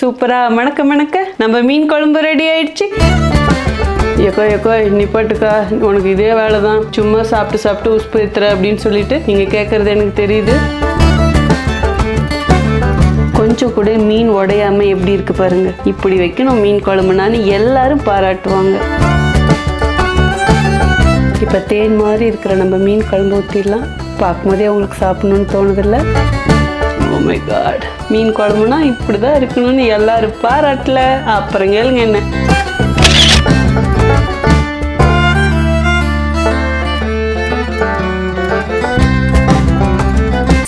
சூப்பரா. மணக்க மணக்க நம்ம மீன் குழம்பு ரெடி ஆயிடுச்சு. எக்கோ எக்கோ நிப்பாட்டுக்கா உனக்கு இதே வேலை தான் சும்மா சாப்பிட்டு சாப்பிட்டு உப்பு ஏத்துற அப்படின்னு சொல்லிட்டு நீங்க கேட்கறது எனக்கு தெரியுது. கொஞ்சம் கூட மீன் உடையாம எப்படி இருக்கு பாருங்க. இப்படி வைக்கணும் மீன் குழம்புனான்னு எல்லாரும் பாராட்டுவாங்க. இப்போ தேன் மாதிரி இருக்கிற நம்ம மீன் குழம்பு ஊற்றிடலாம் பார்க்கும்போதே அவங்களுக்கு சாப்பிடணுன்னு தோணுதில்ல. மை காட் மீன் குழம்புனா இப்படி தான் இருக்கணும்னு எல்லாரும் பாராட்டல. அப்புறம் கேளுங்க என்ன.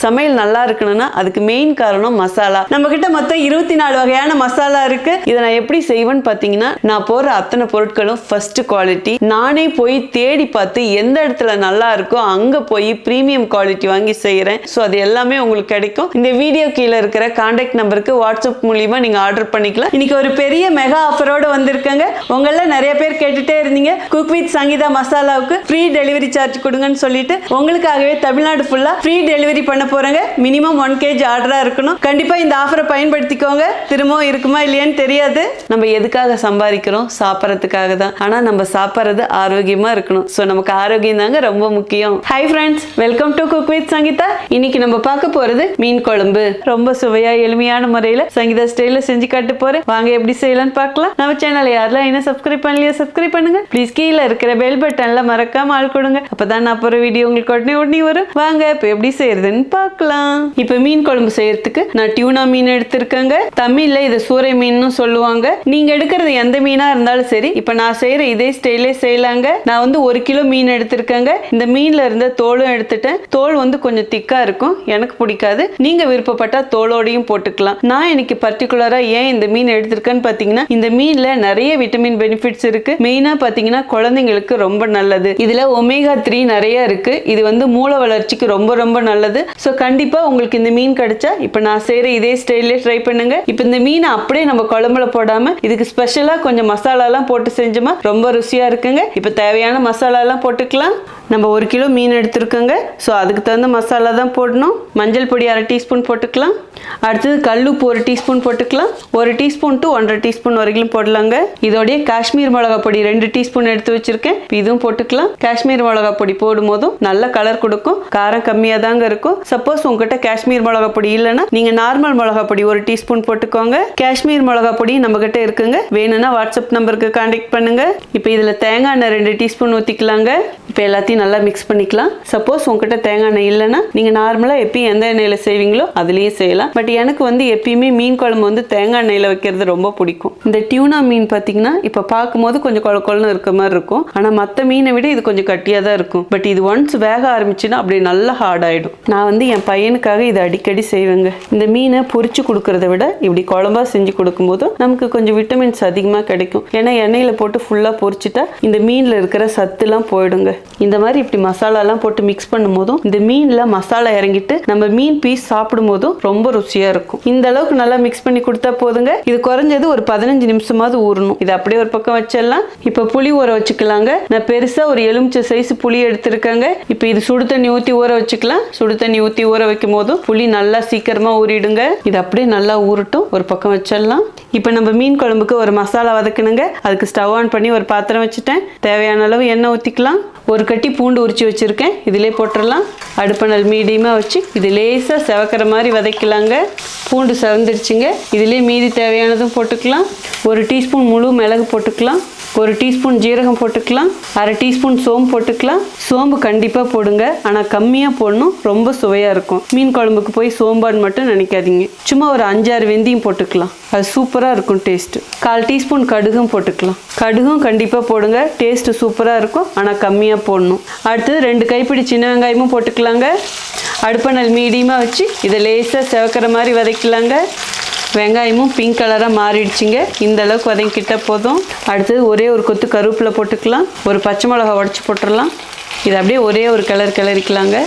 சமையல் நல்லா இருக்கணும்னா அதுக்கு மெயின் காரணம் மசாலா. நம்ம கிட்ட மொத்தம் இருபத்தி நாலு வகையான மசாலா இருக்கு. இதை நான் எப்படி செய்வேன்னு பார்த்தீங்கன்னா நான் போடுற அத்தனை பொருட்களும் ஃபர்ஸ்ட் குவாலிட்டி நானே போய் தேடி பார்த்து எந்த இடத்துல நல்லா இருக்கோ அங்க போய் ப்ரீமியம் குவாலிட்டி வாங்கி செய்யறேன் ஸோ அது எல்லாமே உங்களுக்கு கிடைக்கும். இந்த வீடியோ கீழே இருக்கிற கான்டாக்ட் நம்பருக்கு வாட்ஸ்அப் மூலியமா நீங்க ஆர்டர் பண்ணிக்கலாம். இன்னைக்கு ஒரு பெரிய மெகா ஆஃபரோட வந்திருக்காங்க. உங்களில் நிறைய பேர் கேட்டுட்டே இருந்தீங்க. குக் வித் சங்கீதா மசாலாவுக்கு ஃப்ரீ டெலிவரி சார்ஜ் கொடுங்கன்னு சொல்லிட்டு உங்களுக்காகவே தமிழ்நாடு ஃபுல்லாக ஃப்ரீ டெலிவரி பண்ண போறாங்க. மினிமம் ஒன் கேஜி ஆர்டரா இருக்கணும். கண்டிப்பா இந்த ஆஃபரை பயன்படுத்திக்கோங்க. திரும்பவும் இருக்குமா இல்லையான்னு தெரியாது. நம்ம எதுக்காக சம்பாதிக்கிறோம்? சாப்பிட்றதுக்காக தான். ஆனா நம்ம சாப்பிட்றது ஆரோக்கியமா இருக்கணும். ஸோ நமக்கு ஆரோக்கியம் தாங்க ரொம்ப முக்கியம். Hi friends welcome to cook with Sangeetha. இன்னைக்கு நம்ம பார்க்க போறது மீன் குழம்பு. ரொம்ப சுவையா எளிமையான முறையில சங்கீதா ஸ்டைல செஞ்சு காட்டு போறேன். வாங்க எப்படி செய்யலாம்னு பார்க்கலாம். நம்ம சேனலை யாரெல்லாம் என்ன சப்ஸ்கிரைப் பண்ணலையா சப்ஸ்கிரைப் பண்ணுங்க. ப்ளீஸ் கீழே இருக்கிற பெல் பட்டன்ல மறக்காம ஆள் கொடுங்க. அப்பதான் நான் போற வீடியோ உங்களுக்கு உடனே உடனே வரும். வாங்க இப்போ எப்படி செய்யறதுன்னு பார்க்கலாம். இப்போ மீன் குழம்பு செய்யறதுக்கு நான் டியூனா மீன் எடுத்திருக்கேங்க. தமிழ்ல இதை சூறை மீன்னு சொல்லுவாங்க. நீங்க எடுக்கிறது எந்த மீனா இருந்தாலும் சரி இப்போ நான் செய்யற இதே ஸ்டைலே செய்யலாங்க. நான் வந்து ஒரு கிலோ மீன் எடுத்திருக்கேங்க. இந்த மீன்ல இருந்த தோலும் எடுத்துட்டேன். தோல் வந்து கொஞ்சம் திக்கா இருக்கும். எனக்கு பிடிக்காது. நீங்க விருப்பப்பட்டா தோலோடையும் போட்டுக்கலாம். நான் இன்னைக்கு பர்டிகுலரா ஏன் இந்த மீன் எடுத்திருக்கேன்னு பாத்தீங்கன்னா இந்த மீன்ல நிறைய விட்டமின் பெனிஃபிட்ஸ் இருக்கு. மெயினா பாத்தீங்கன்னா குழந்தைங்களுக்கு ரொம்ப நல்லது. இதுல ஒமேகா த்ரீ நிறைய இருக்கு. இது வந்து மூளை வளர்ச்சிக்கு ரொம்ப ரொம்ப நல்லது. ஸோ கண்டிப்பா உங்களுக்கு இந்த மீன் கிடைச்சா இப்போ நான் செய்யற இதே ஸ்டைலே ட்ரை பண்ணுங்க. இப்போ இந்த மீனை அப்படியே நம்ம குழம்புல போடாமல் இதுக்கு ஸ்பெஷலாக கொஞ்சம் மசாலாலாம் போட்டு செஞ்சோமா ரொம்ப ருசியா இருக்குங்க. இப்போ தேவையான மசாலாலாம் போட்டுக்கலாம். நம்ம ஒரு கிலோ மீன் எடுத்துருக்கோங்க. ஸோ அதுக்கு தகுந்த மசாலா தான் போடணும். மஞ்சள் பொடி அரை டீஸ்பூன் போட்டுக்கலாம். அடுத்தது கல்லுப்பு ஒரு டீஸ்பூன் போட்டுக்கலாம். ஒரு டீஸ்பூன் டு ஒன்றரை டீஸ்பூன் வரைக்கும் போடலாங்க. இதோடைய காஷ்மீர் மிளகா பொடி ரெண்டு டீஸ்பூன் எடுத்து வச்சிருக்கேன். இதுவும் போட்டுக்கலாம். காஷ்மீர் மிளகா பொடி போடும் போதும் நல்ல கலர் கொடுக்கும். காரம் கம்மியாக தாங்க இருக்கும் சப்போஸ் உங்ககிட்ட காஷ்மீர் மிளகா பொடி இல்லைன்னா நீங்க நார்மல் மிளகா பொடி ஒரு டீஸ்பூன் போட்டுக்கோங்க. காஷ்மீர் மிளகா பொடி நம்ம கிட்ட இருக்குங்க. வேணும்னா வாட்ஸ்அப் நம்பருக்கு காண்டாக்ட் பண்ணுங்க. இப்போ இதுல தேங்காய் எண்ணெய் ரெண்டு டீஸ்பூன் ஊற்றிக்கலாங்க இப்போ எல்லாத்தையும் நல்லா மிக்ஸ் பண்ணிக்கலாம். சப்போஸ் உங்ககிட்ட தேங்காய் எண்ணெய் இல்லைன்னா நீங்க நார்மலா எப்பயும் எந்த எண்ணெயில செய்வீங்களோ அதுலயே செய்யலாம். பட் எனக்கு வந்து எப்பயுமே மீன் குழம்பு வந்து தேங்காய் எண்ணெயில வைக்கிறது ரொம்ப பிடிக்கும். இந்த டியூனா மீன் பார்த்தீங்கன்னா இப்போ பார்க்கும்போது கொஞ்சம் கொல கொலன்னு இருக்க மாதிரி இருக்கும். ஆனா மற்ற மீனை விட இது கொஞ்சம் கட்டியா தான் இருக்கும். பட் இது ஒன்ஸ் வேக ஆரம்பிச்சுன்னா அப்படியே நல்லா ஹார்ட் ஆயிடும். நான் வந்து என் பையனுக்காக இதை அடிக்கடி செய்வேங்க. இந்த மீனை பொரிச்சு கொடுக்கறத விட இப்படி குழம்பா செஞ்சு கொடுக்கும்போது நமக்கு கொஞ்சம் விட்டமின்ஸ் அதிகமாக கிடைக்கும். ஏன்னா எண்ணெயில் போட்டு ஃபுல்லாக பொரிச்சிட்டா இந்த மீனில் இருக்கிற சத்துலாம் போயிடுங்க. இந்த மாதிரி இப்படி மசாலாலாம் போட்டு மிக்ஸ் பண்ணும் போதும் இந்த மீனில் மசாலா இறங்கிட்டு நம்ம மீன் பீஸ் சாப்பிடும் போதும் ரொம்ப ருசியாக இருக்கும். இந்த அளவுக்கு நல்லா மிக்ஸ் பண்ணி கொடுத்தா போதுங்க. இது குறைஞ்சது ஒரு பதினஞ்சு நிமிஷமாவது ஊறணும். இது அப்படியே ஒரு பக்கம் வச்சிடலாம். இப்போ புளி ஊற வச்சுக்கலாங்க. நான் பெருசாக ஒரு எலுமிச்சை சைஸ் புளி எடுத்திருக்கேங்க. இப்போ இது சுடு தண்ணி ஊற்றி ஊற வச்சுக்கலாம். சுடு தண்ணி ஊற்றி ஊற்றி ஊற வைக்கும் போதும் புளி நல்லா சீக்கிரமாக ஊறிடுங்க. இது அப்படியே நல்லா ஊறட்டும். ஒரு பக்கம் வச்சிடலாம். இப்போ நம்ம மீன் குழம்புக்கு ஒரு மசாலா வதக்கணுங்க. அதுக்கு ஸ்டவ் ஆன் பண்ணி ஒரு பாத்திரம் வச்சுட்டேன். தேவையான அளவு எண்ணெய் ஊற்றிக்கலாம் ஒரு கட்டி பூண்டு உரிச்சு வச்சுருக்கேன். இதிலே போட்டுடலாம். அடுப்பணல் மீடியமாக வச்சு இது லேசாக செவக்கிற மாதிரி வதக்கலாங்க. பூண்டு செவந்துடுச்சுங்க இதிலே மீதி தேவையானதும் போட்டுக்கலாம். ஒரு டீஸ்பூன் முழு மிளகு போட்டுக்கலாம். ஒரு டீஸ்பூன் ஜீரகம் போட்டுக்கலாம் அரை டீஸ்பூன் சோம்பு போட்டுக்கலாம். சோம்பு கண்டிப்பாக போடுங்க. ஆனால் கம்மியாக போடணும். ரொம்ப சுவையாக இருக்கும். மீன் குழம்புக்கு போய் சோம்பான்னு மட்டும் நினைக்காதீங்க. சும்மா ஒரு அஞ்சாறு வெந்தயம் போட்டுக்கலாம். அது சூப்பராக இருக்கும் டேஸ்ட்டு. கால் டீஸ்பூன் கடுகும் போட்டுக்கலாம். கடுகும் கண்டிப்பாக போடுங்க. டேஸ்ட்டு சூப்பராக இருக்கும். ஆனால் கம்மியாக போடணும். அடுத்தது ரெண்டு கைப்பிடி சின்ன வெங்காயமும் போட்டுக்கலாங்க. அடுப்பணல் மீடியமாக வச்சு இதை லேசாக செவக்கிற மாதிரி வதக்கலாங்க. வெங்காயமும் பிங்க் கலராக மாறிடுச்சுங்க. இந்த அளவுக்கு வதங்கிக்கிட்ட போதும். அடுத்தது ஒரே ஒரு கொத்து கருவேப்பிலை போட்டுக்கலாம். ஒரு பச்சை மிளகா உடச்சி போட்டுடலாம். இது அப்படியே ஒரே ஒரு கலர் கிளறிக்கலாங்க.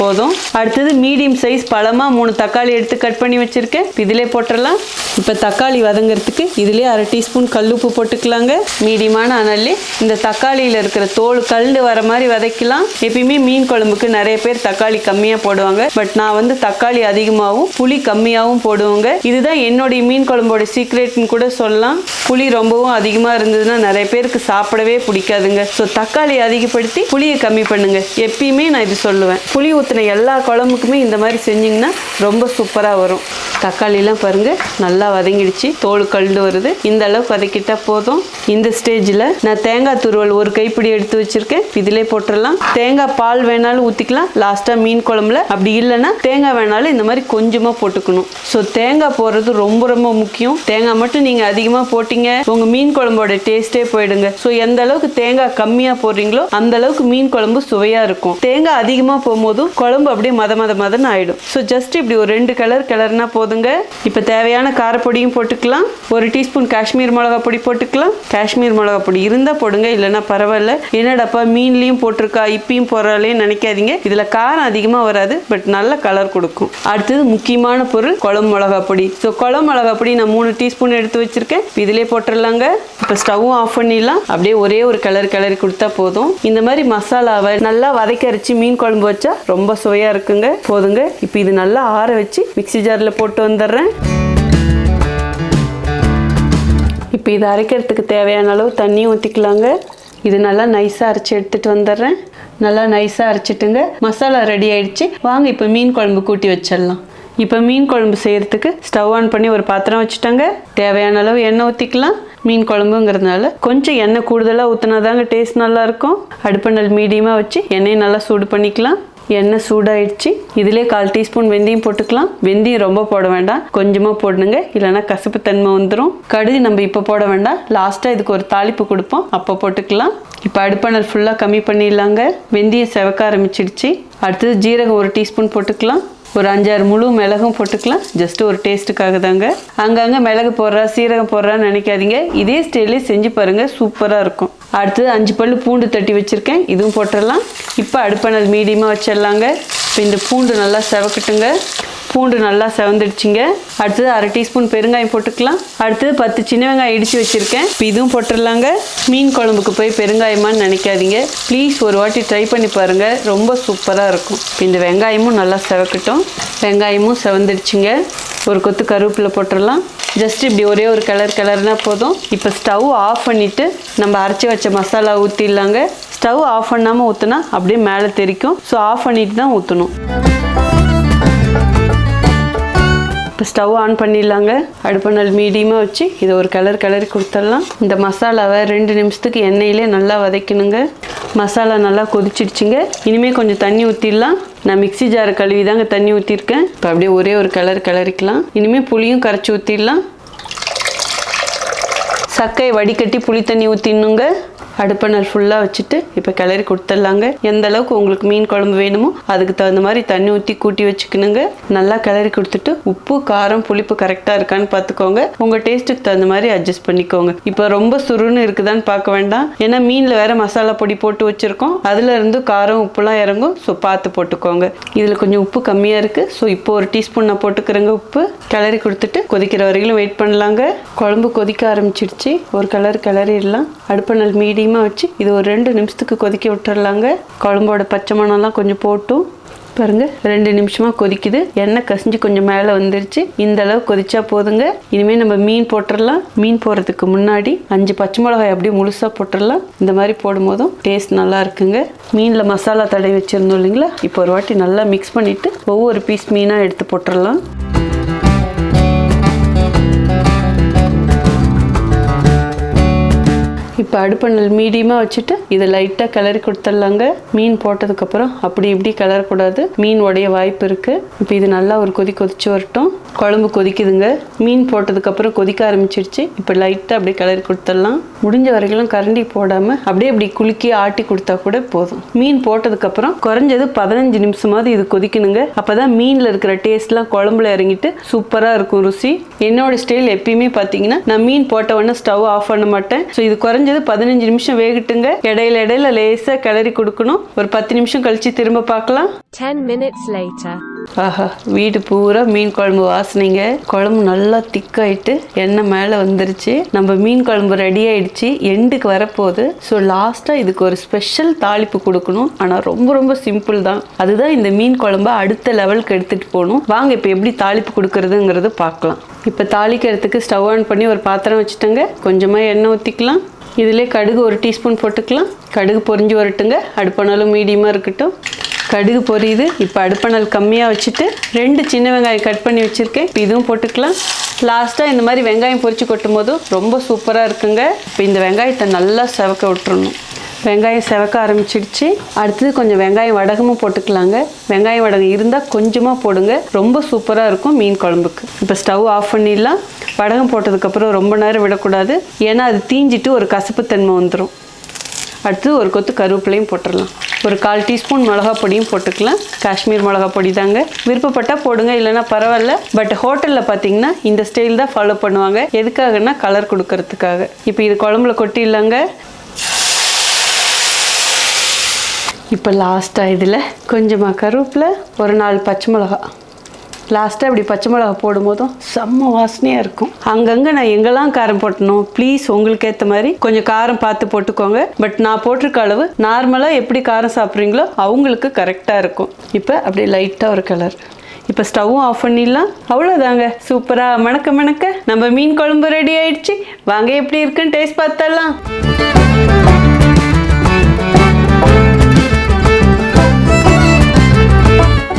போதும். அடுத்தது மீடியம் சைஸ் பழமாக மூணு தக்காளி எடுத்து கட் பண்ணி வச்சுருக்கேன். இதிலே போட்டுடலாம் இப்போ தக்காளி வதங்கிறதுக்கு இதுலேயே அரை டீஸ்பூன் கல்லுப்பு போட்டுக்கலாங்க. மீடியமான அனல்லே. இந்த தக்காளியில் இருக்கிற தோல் கல்டு வர மாதிரி வதக்கலாம். எப்பயுமே மீன் குழம்புக்கு நிறைய பேர் தக்காளி கம்மியாக போடுவாங்க. பட் நான் வந்து தக்காளி அதிகமாகவும் புளி கம்மியாகவும் போடுவோங்க. இதுதான் என்னுடைய மீன் குழம்போட சீக்ரெட்னு கூட சொல்லலாம். புளி ரொம்பவும் அதிகமாக இருந்ததுன்னா நிறைய பேருக்கு சாப்பிடவே பிடிக்காதுங்க. ஸோ தக்காளி அதிகப்படுத்தி புளியை கம்மி பண்ணுங்க. எப்பயுமே நான் இது சொல்லுவேன். புளி ஊற்றின எல்லா குழம்புக்குமே இந்த மாதிரி செஞ்சிங்கன்னா ரொம்ப சூப்பராக வரும். தக்காளிலாம் பாருங்க நல்லா வதங்கிடுச்சு. தோல் கழுந்து வருது. இந்த அளவுக்கு வதக்கிட்டால் போதும். இந்த ஸ்டேஜில் நான் தேங்காய் துருவல் ஒரு கைப்பிடி எடுத்து வச்சுருக்கேன். இதிலே போட்டுடலாம். தேங்காய் பால் வேணாலும் ஊற்றிக்கலாம் லாஸ்ட்டாக மீன் குழம்புல அப்படி இல்லைன்னா தேங்காய் வேணாலும் இந்த மாதிரி கொஞ்சமாக போட்டுக்கணும். ஸோ தேங்காய் போடுறது ரொம்ப ரொம்ப முக்கியம். தேங்காய் மட்டும் நீங்கள் அதிகமாக போட்டிங்க உங்கள் மீன் குழம்போட டேஸ்ட்டே போயிடுங்க. ஸோ எந்த அளவுக்கு தேங்காய் கம்மியாக போடுறீங்களோ அந்த அளவுக்கு மீன் குழம்பு சுவையாக இருக்கும். தேங்காய் அதிகமாக போகும்போதும் குழம்பு அப்படியே மத மத மதன்னு ஆயிடும். ஸோ ஜஸ்ட் இப்படி ஒரு ரெண்டு கலர் கலர்னா போதுங்க. இப்போ தேவையான காரப்பொடியும் போட்டுக்கலாம். ஒரு டீஸ்பூன் காஷ்மீர் மிளகா பொடி போட்டுக்கலாம். காஷ்மீர் மிளகா பொடி இருந்தால் போடுங்க இல்லைன்னா பரவாயில்ல. என்னடாப்பா மீன்லேயும் போட்டிருக்கா இப்பயும் போடுறாலேன்னு நினைக்காதீங்க. இதில் காரம் அதிகமாக வராது பட் நல்ல கலர் கொடுக்கும். அடுத்தது முக்கியமான பொருள் குழம்பு மிளகா பொடி. ஸோ குழம்பு மிளகா பொடி நான் மூணு டீஸ்பூன் எடுத்து வச்சிருக்கேன். இதிலே போட்டுடலாங்க. இப்போ ஸ்டவ்வும் ஆஃப் பண்ணிடலாம். அப்படியே ஒரே ஒரு கலர் கிளறி கொடுத்தா போதும். இந்த மாதிரி மசாலாவை நல்லா வதக்கி அரைச்சி மீன் குழம்பு வச்சா ரொம்ப ரொம்ப சுவையாக இருக்குங்க. போதுங்க. இப்போ இது நல்லா ஆற வச்சு மிக்ஸி ஜாரில் போட்டு வந்துடுறேன். இப்போ இதை அரைக்கிறதுக்கு தேவையான அளவு தண்ணி ஊற்றிக்கலாங்க இது நல்லா நைஸாக அரைச்சி எடுத்துகிட்டு வந்துடுறேன். நல்லா நைஸாக அரைச்சிட்டுங்க. மசாலா ரெடி ஆயிடுச்சு. வாங்க இப்போ மீன் குழம்பு கூட்டி வச்சிடலாம். இப்போ மீன் குழம்பு செய்கிறதுக்கு ஸ்டவ் ஆன் பண்ணி ஒரு பாத்திரம் வச்சுட்டாங்க. தேவையான அளவு எண்ணெய் ஊற்றிக்கலாம் மீன் குழம்புங்கிறதுனால கொஞ்சம் எண்ணெய் கூடுதலாக ஊற்றினா தாங்க டேஸ்ட் நல்லாயிருக்கும் அடுப்பணல் மீடியமாக வச்சு எண்ணெயை நல்லா சூடு பண்ணிக்கலாம். எண்ணெய் சூடாயிடுச்சு. இதிலே கால் டீஸ்பூன் வெந்தயம் போட்டுக்கலாம். வெந்தயம் ரொம்ப போட வேண்டாம். கொஞ்சமாக போடணுங்க இல்லைன்னா கசப்பு தன்மை வந்துடும் கடுகு நம்ம இப்போ போட வேண்டாம். லாஸ்ட்டாக இதுக்கு ஒரு தாளிப்பு கொடுப்போம். அப்போ போட்டுக்கலாம். இப்போ அடுப்பானல் ஃபுல்லாக கம்மி பண்ணிடலாங்க. வெந்தயம் செவக்க ஆரம்பிச்சிடுச்சு. அடுத்தது ஜீரகம் ஒரு டீஸ்பூன் போட்டுக்கலாம். ஒரு அஞ்சாறு முழு மிளகும் போட்டுக்கலாம். ஜஸ்ட் ஒரு டேஸ்ட்டுக்காக தாங்க. அங்கங்கே மிளகு போடுறா சீரகம் போடுறான்னு நினைக்காதீங்க. இதே ஸ்டைலே செஞ்சு பாருங்கள் சூப்பராக இருக்கும். அடுத்தது அஞ்சு பல்லு பூண்டு தட்டி வச்சுருக்கேன். இதுவும் போட்டுடலாம். இப்போ அடுப்பானல் மீடியமாக வச்சிடலாங்க. இப்போ இந்த பூண்டு நல்லா செவக்கட்டுங்க. பூண்டு நல்லா செவந்துடுச்சுங்க. அடுத்தது அரை டீஸ்பூன் பெருங்காயம் போட்டுக்கலாம். அடுத்தது பத்து சின்ன வெங்காயம் இடித்து வச்சுருக்கேன். இப்போ இதுவும் போட்டுடலாங்க. மீன் குழம்புக்கு போய் பெருங்காயமான்னு நினைக்காதீங்க. ப்ளீஸ் ஒரு வாட்டி ட்ரை பண்ணி பாருங்கள் ரொம்ப சூப்பராக இருக்கும். இப்போ இந்த வெங்காயமும் நல்லா செவக்கட்டும். வெங்காயமும் செவந்துடுச்சுங்க. ஒரு கொத்து கருவேப்பிலை போட்டுடலாம். ஜஸ்ட் இப்படி ஒரே ஒரு கலர் கலர்னால் போதும். இப்போ ஸ்டவ் ஆஃப் பண்ணிவிட்டு நம்ம அரைச்சி வச்ச மசாலா ஊற்றிடலாங்க ஸ்டவ் ஆஃப் பண்ணாமல் ஊற்றினா அப்படியே மேலே தெரிக்கும். ஸோ ஆஃப் பண்ணிட்டு தான் ஊற்றணும் இப்போ ஸ்டவ் ஆன் பண்ணிடலாங்க. அடுப்பணல் மீடியமாக வச்சு இதை ஒரு கலர் கலர் கொடுத்துடலாம். இந்த மசாலாவை ரெண்டு நிமிஷத்துக்கு எண்ணெயிலே நல்லா வதக்கணுங்க. மசாலா நல்லா கொதிச்சிடுச்சுங்க. இனிமேல் கொஞ்சம் தண்ணி ஊற்றிடலாம் நான் மிக்ஸி ஜாரை கழுவி தாங்க தண்ணி ஊற்றிருக்கேன் இப்போ அப்படியே ஒரே ஒரு கலர் கிளறிக்கலாம் இனிமேல் புளியும் கரைச்சி ஊற்றிடலாம் சக்கையை வடிகட்டி புளி தண்ணி ஊற்றிடணுங்க அடுப்பணல் ஃபுல்லாக வச்சுட்டு இப்போ கிளறி கொடுத்துட்லாங்க. எந்த அளவுக்கு உங்களுக்கு மீன் குழம்பு வேணுமோ அதுக்கு தகுந்த மாதிரி தண்ணி ஊற்றி கூட்டி வச்சுக்கணுங்க. நல்லா கிளறி கொடுத்துட்டு உப்பு காரம் புளிப்பு கரெக்டாக இருக்கான்னு பார்த்துக்கோங்க உங்கள் டேஸ்ட்டுக்கு தகுந்த மாதிரி அட்ஜஸ்ட் பண்ணிக்கோங்க. இப்போ ரொம்ப சுருன்னு இருக்குதான்னு பார்க்க வேண்டாம். ஏன்னா மீனில் வேற மசாலா பொடி போட்டு வச்சுருக்கோம். அதுலேருந்து காரம் உப்புலாம் இறங்கும். ஸோ பார்த்து போட்டுக்கோங்க. இதில் கொஞ்சம் உப்பு கம்மியாக இருக்குது ஸோ இப்போ ஒரு டீஸ்பூன் நான் போட்டுக்கிறேங்க உப்பு. கிளறி கொடுத்துட்டு கொதிக்கிற வரையிலும் வெயிட் பண்ணலாங்க. குழம்பு கொதிக்க ஆரம்பிச்சிடுச்சு. ஒரு கலர் கிளறிடலாம். அடுப்பணல் மீடியமாக வச்சு இது ஒரு ரெண்டு நிமிஷத்துக்கு கொதிக்க விட்டுறலாங்க குழம்போட பச்சை மணம்லாம் கொஞ்சம் போட்டும். பாருங்க ரெண்டு நிமிஷமாக கொதிக்குது. எண்ணெய் கசிஞ்சு கொஞ்சம் மேலே வந்துருச்சு. இந்த அளவு கொதிச்சா போதுங்க. இனிமேல் நம்ம மீன் போட்டுடலாம் மீன் போடுறதுக்கு முன்னாடி அஞ்சு பச்சை மிளகாய் அப்படியே முழுசாக போட்டுடலாம் இந்த மாதிரி போடும்போதும் டேஸ்ட் நல்லா இருக்குங்க. மீனில் மசாலா தடவி வச்சுருந்தோம் இல்லைங்களா? இப்போ ஒரு வாட்டி நல்லா மிக்ஸ் பண்ணிவிட்டு ஒவ்வொரு பீஸ் மீனாக எடுத்து போட்டுடலாம் இப்போ அடுப்பணல் மீடியமாக வச்சுட்டு இதை லைட்டாக கிளறி கொடுத்துட்லாங்க. மீன் போட்டதுக்கப்புறம் அப்படி இப்படி கிளறக்கூடாது. மீன் உடைய வாய்ப்பு இருக்குது இப்போ இது நல்லா ஒரு கொதி கொதிச்சு வரட்டும். குழம்பு கொதிக்குதுங்க. மீன் போட்டதுக்கப்புறம் கொதிக்க ஆரம்பிச்சிருச்சு. இப்போ லைட்டாக அப்படியே கிளறி கொடுத்துடலாம். முடிஞ்ச வரைக்கும் கரண்டி போடாமல் அப்படியே இப்படி குலுக்கி ஆட்டி கொடுத்தா கூட போதும். மீன் போட்டதுக்கப்புறம் குறைஞ்சது பதினஞ்சு நிமிஷமாவது இது கொதிக்கணுங்க. அப்போ தான் மீனில் இருக்கிற டேஸ்ட்லாம் குழம்புல இறங்கிட்டு சூப்பராக இருக்கும் ருசி. என்னோட ஸ்டைல் எப்பயுமே பார்த்தீங்கன்னா நான் மீன் போட்ட உடனே ஸ்டவ் ஆஃப் பண்ண மாட்டேன். ஸோ இது குறைஞ்சது பதினஞ்சு நிமிஷம் வேகட்டுங்க. இடையில இடையில லேசாக கிளறி கொடுக்கணும். ஒரு பத்து நிமிஷம் கழிச்சு திரும்ப பார்க்கலாம். 10 minutes later. ஆஹா வீடு பூரா மீன் குழம்பு வாசனைங்க. குழம்பு நல்லா திக்காயிட்டு எண்ணெய் மேலே வந்துருச்சு. நம்ம மீன் குழம்பு ரெடி ஆயிடுச்சு. எண்டுக்கு வரப்போகுது. ஸோ லாஸ்ட்டாக இதுக்கு ஒரு ஸ்பெஷல் தாளிப்பு கொடுக்கணும். ஆனால் ரொம்ப ரொம்ப சிம்பிள் தான். அதுதான் இந்த மீன் குழம்ப அடுத்த லெவலுக்கு எடுத்துகிட்டு போகணும். வாங்க இப்போ எப்படி தாளிப்பு கொடுக்கறதுங்கிறது பார்க்கலாம். இப்போ தாளிக்கிறதுக்கு ஸ்டவ் ஆன் பண்ணி ஒரு பாத்திரம் வச்சுட்டேங்க. கொஞ்சமாக எண்ணெய் ஊற்றிக்கலாம் இதிலே கடுகு ஒரு டீஸ்பூன் போட்டுக்கலாம். கடுகு பொறிஞ்சு வரட்டுங்க. அடுப்பானாலும் மீடியமாக இருக்கட்டும். கடுகு பொரியுது. இப்போ அடுப்பணல் கம்மியாக வச்சுட்டு ரெண்டு சின்ன வெங்காயம் கட் பண்ணி வச்சுருக்கேன். இப்போ இதுவும் போட்டுக்கலாம். லாஸ்ட்டாக இந்த மாதிரி வெங்காயம் பொரிச்சு கொட்டும் போதும் ரொம்ப சூப்பராக இருக்குங்க. இப்போ இந்த வெங்காயத்தை நல்லா செவக்க விட்டுறணும். வெங்காயம் செவக்க ஆரம்பிச்சிடுச்சு. அடுத்தது கொஞ்சம் வெங்காயம் வடகமும் போட்டுக்கலாங்க. வெங்காயம் வடகம் இருந்தால் கொஞ்சமாக போடுங்க. ரொம்ப சூப்பராக இருக்கும் மீன் குழம்புக்கு. இப்போ ஸ்டவ் ஆஃப் பண்ணிடலாம். வடகம் போட்டதுக்கப்புறம் ரொம்ப நேரம் விடக்கூடாது. ஏன்னா அது தீஞ்சிட்டு ஒரு கசப்புத்தன்மை வந்துடும் அடுத்து ஒரு கொத்து கருவேப்பிலையும் போட்டுடலாம். ஒரு கால் டீஸ்பூன் மிளகா பொடியும் போட்டுக்கலாம். காஷ்மீர் மிளகா பொடி தாங்க. விருப்பப்பட்டால் போடுங்க இல்லைன்னா பரவாயில்ல. பட் ஹோட்டலில் பார்த்தீங்கன்னா இந்த ஸ்டைல் தான் ஃபாலோ பண்ணுவாங்க. எதுக்காகன்னா கலர் கொடுக்கறதுக்காக. இப்போ இது குழம்புல கொட்டிடலாங்க இப்போ லாஸ்ட்டாக இதில் கொஞ்சமாக கருவேப்பில் ஒரு நாலு பச்சை மிளகா லாஸ்ட்டாக இப்படி பச்சை மிளகா போடும்போதும் செம்ம வாசனையாக இருக்கும். அங்கங்கே நான் எங்கெல்லாம் காரம் போட்டணும் ப்ளீஸ் உங்களுக்கு ஏற்ற மாதிரி கொஞ்சம் காரம் பார்த்து போட்டுக்கோங்க. பட் நான் போட்டிருக்க அளவு நார்மலாக எப்படி காரம் சாப்பிட்றீங்களோ அவங்களுக்கு கரெக்டாக இருக்கும். இப்போ அப்படியே லைட்டாக ஒரு கலர் இப்போ ஸ்டவ்வும் ஆஃப் பண்ணிடலாம். அவ்வளோதாங்க சூப்பராக மணக்க மணக்க நம்ம மீன் குழம்பு ரெடி ஆயிடுச்சு. வாங்க எப்படி இருக்குன்னு டேஸ்ட் பார்த்தலாம்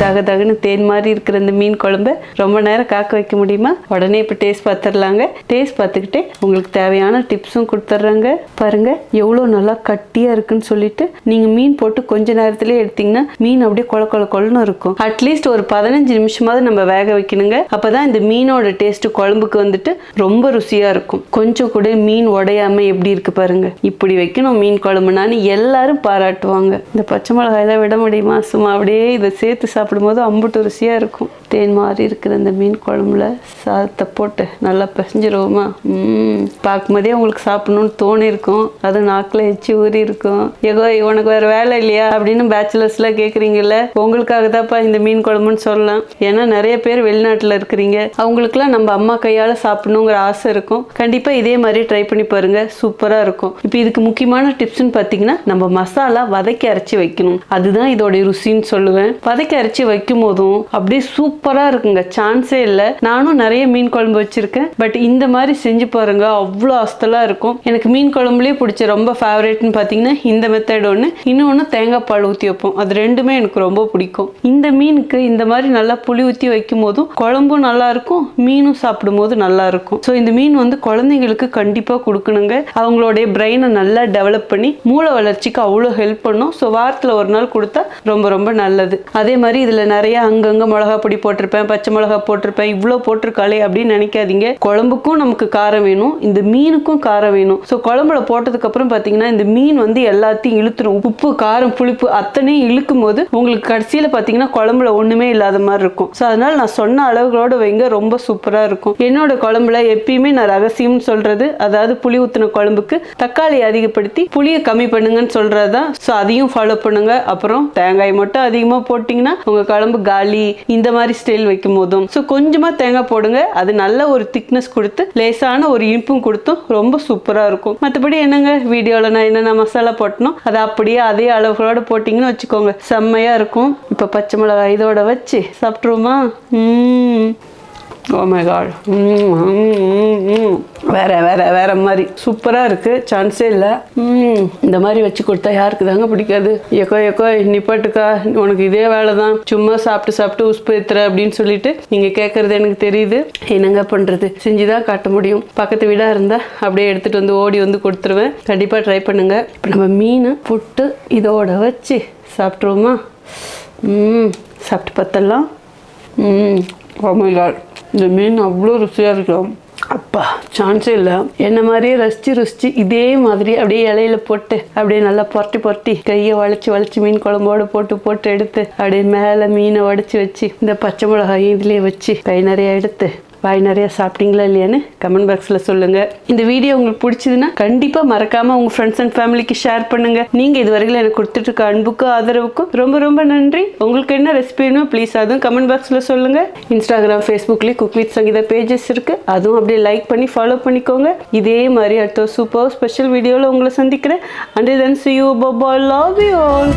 தக தகுன்னு தேன் மாதிரி இருக்கிற இந்த மீன் குழம்பு ரொம்ப நேரம் காக்க வைக்க முடியுமா? உடனே இப்போ டேஸ்ட் பார்த்துடலாங்க. டேஸ்ட் பார்த்துக்கிட்டே உங்களுக்கு தேவையான டிப்ஸும் கொடுத்துட்றாங்க. பாருங்க எவ்வளோ நல்லா கட்டியாக இருக்குன்னு சொல்லிட்டு நீங்கள் மீன் போட்டு கொஞ்ச நேரத்திலே எடுத்தீங்கன்னா மீன் அப்படியே கொல கொல கொலன்னு இருக்கும். அட்லீஸ்ட் ஒரு பதினஞ்சு நிமிஷமாவது நம்ம வேக வைக்கணுங்க. அப்போ தான் இந்த மீனோட டேஸ்ட்டு குழம்புக்கு வந்துட்டு ரொம்ப ருசியாக இருக்கும். கொஞ்சம் கூட மீன் உடையாம எப்படி இருக்கு பாருங்க. இப்படி வைக்கணும் மீன் குழம்புனான்னு எல்லாரும் பாராட்டுவாங்க. இந்த பச்சை மிளகாய் தான் விட முடியுமா? சும்மா அப்படியே இதை சேர்த்து சாப்பிடும்போது அம்புட்டு ருசியாக இருக்கும். தேன் மாதிரி இருக்கிற இந்த மீன் குழம்புல சாதத்தை போட்டு நல்லா பிசைஞ்சிருவோமா? ம் பார்க்கும்போதே உங்களுக்கு சாப்பிடணும்னு தோணி இருக்கும் அது நாக்கில் எச்சி ஊறி இருக்கும் ஏகோ உனக்கு வேறு வேலை இல்லையா? அப்படின்னு பேச்சுலர்ஸ்லாம் கேட்குறீங்கல்ல உங்களுக்காக தான்ப்பா இந்த மீன் குழம்புன்னு சொல்லலாம். ஏன்னா நிறைய பேர் வெளிநாட்டில் இருக்கிறீங்க. அவங்களுக்குலாம் நம்ம அம்மா கையால் சாப்பிடணுங்கிற ஆசை இருக்கும். கண்டிப்பாக இதே மாதிரி ட்ரை பண்ணி பாருங்கள் சூப்பராக இருக்கும். இப்போ இதுக்கு முக்கியமான டிப்ஸ்னு பார்த்தீங்கன்னா நம்ம மசாலா வதக்கி அரைச்சி வைக்கணும். அதுதான் இதோடைய ருசின்னு சொல்லுவேன். வதக்கி அரைச்சி வைக்கும் போதும் அப்படியே சூப்பராக இருக்குங்க. சான்ஸே இல்லை. நானும் நிறைய மீன் குழம்பு வச்சுருக்கேன். பட் இந்த மாதிரி செஞ்சு பாருங்க. அவ்வளோ அஸ்தலாக இருக்கும். எனக்கு மீன் குழம்புலேயே பிடிச்ச ரொம்ப ஃபேவரேட்னு பார்த்தீங்கன்னா இந்த மெத்தட் ஒன்று இன்னொன்று தேங்காய் பால் ஊற்றி வைப்போம். அது ரெண்டுமே எனக்கு ரொம்ப பிடிக்கும். இந்த மீனுக்கு இந்த மாதிரி நல்லா புளி ஊற்றி வைக்கும் போதும் குழம்பும் நல்லா இருக்கும். மீனும் சாப்பிடும் போது நல்லா இருக்கும். ஸோ இந்த மீன் வந்து குழந்தைங்களுக்கு கண்டிப்பாக கொடுக்கணுங்க. அவங்களுடைய பிரெயினை நல்லா டெவலப் பண்ணி மூளை வளர்ச்சிக்கு அவ்வளோ ஹெல்ப் பண்ணும். ஸோ வாரத்தில் ஒரு நாள் கொடுத்தா ரொம்ப ரொம்ப நல்லது. அதே மாதிரி இதில் நிறைய அங்கங்கே மிளகா பொடி போட்டிருப்பேன் பச்சை மிளகா போட்டிருப்பேன் இவ்வளோ போட்டிருக்காளே அப்படின்னு நினைக்காதீங்க. குழம்புக்கும் நமக்கு காரம் வேணும் இந்த மீனுக்கும் காரம் வேணும். ஸோ குழம்புல போட்டதுக்கப்புறம் பார்த்தீங்கன்னா இந்த மீன் வந்து எல்லாத்தையும் இழுத்துரும். உப்பு காரம் புளிப்பு அத்தனையும் இழுக்கும் போது உங்களுக்கு கடைசியில் பார்த்தீங்கன்னா குழம்புல ஒன்றுமே இல்லாத மாதிரி இருக்கும். ஸோ அதனால நான் சொன்ன அளவுகளோட வைங்க ரொம்ப சூப்பராக இருக்கும். என்னோட குழம்புல எப்பயுமே நான் ரகசியம்னு சொல்றது அதாவது புளி ஊற்றின குழம்புக்கு தக்காளி அதிகப்படுத்தி புளியை கம்மி பண்ணுங்கன்னு சொல்கிறது தான் ஸோ அதையும் ஃபாலோ பண்ணுங்க. அப்புறம் தேங்காய் மட்டும் அதிகமாக போட்டிங்கன்னா உங்கள் குழம்பு காலி இந்த மாதிரி ஸ்டைல் வைக்கும் போதும் ஸோ கொஞ்சமாக தேங்காய் போடுங்க. அது நல்ல ஒரு திக்னஸ் கொடுத்து லேசான ஒரு இனிப்பும் கொடுத்தும் ரொம்ப சூப்பராக இருக்கும். மற்றபடி என்னங்க? வீடியோவில் நான் என்னென்ன மசாலா போட்டணும் அதை அப்படியே அதே அளவுகளோடு போட்டிங்கன்னு வச்சுக்கோங்க. செம்மையாக இருக்கும். இப்போ பச்சை மிளகாய் இதோட வச்சு சாப்பிட்ருவோமா ம் ஓ மை காட் வேற வேற வேற மாதிரி. சூப்பராக இருக்கு. சான்ஸே இல்லை. Mm. இந்த மாதிரி வச்சு கொடுத்தா யாருக்கு தாங்க பிடிக்காது? எக்கோ எக்கோ நிப்பாட்டுக்கா உனக்கு இதே வேலை தான். சும்மா சாப்பிட்டு சாப்பிட்டு உஸ்பு ஏத்துற அப்படின்னு சொல்லிட்டு நீங்கள் கேட்குறது எனக்கு தெரியுது. என்னங்க பண்ணுறது செஞ்சு தான் காட்ட முடியும். பக்கத்து வீடாக இருந்தால் அப்படியே எடுத்துகிட்டு வந்து ஓடி வந்து கொடுத்துருவேன். கண்டிப்பாக ட்ரை பண்ணுங்க. இப்போ நம்ம மீன் புட்டு இதோட வச்சு சாப்பிட்ருவோமா ம் mm. சாப்பிட்டு பார்த்தலாம் ம் mm. Oh இந்த மீன் அவ்வளோ ருசியாக இருக்கும். அப்பா சான்ஸே இல்லை. என்ன மாதிரியே ரசிச்சு ருசிச்சு இதே மாதிரி அப்படியே இலையில போட்டு அப்படியே நல்லா புரட்டி புரட்டி கையை வளைச்சி வளைச்சி மீன் குழம்போடு போட்டு போட்டு எடுத்து அப்படியே மேலே மீனை உடச்சி வச்சு இந்த பச்சை மிளகாயும் இதுலேயே வச்சு கை நிறைய எடுத்து வாய் நிறையா சாப்பிட்டீங்களா இல்லையான்னு கமெண்ட் பாக்ஸில் சொல்லுங்கள் இந்த வீடியோ உங்களுக்கு பிடிச்சதுன்னா கண்டிப்பாக மறக்காமல் உங்கள் ஃப்ரெண்ட்ஸ் அண்ட் ஃபேமிலிக்கு ஷேர் பண்ணுங்கள் நீங்கள் இது வரைக்கும் எனக்கு கொடுத்துட்டு இருக்க அன்புக்கும் ஆதரவுக்கும் ரொம்ப ரொம்ப நன்றி. உங்களுக்கு என்ன ரெசிபி வேணும் ப்ளீஸ் அதுவும் கமெண்ட் பாக்ஸில் சொல்லுங்கள் இன்ஸ்டாகிராம் ஃபேஸ்புக்லேயும் குக் வித் சங்கீதா பேஜஸ் இருக்குது அதுவும் அப்படியே லைக் பண்ணி ஃபாலோ பண்ணிக்கோங்க. இதே மாதிரி அடுத்த சூப்பர் ஸ்பெஷல் வீடியோவில் உங்களை சந்திக்கிறேன். அண்ட் தென் சி யூ பபா லவ் யூ ஆல்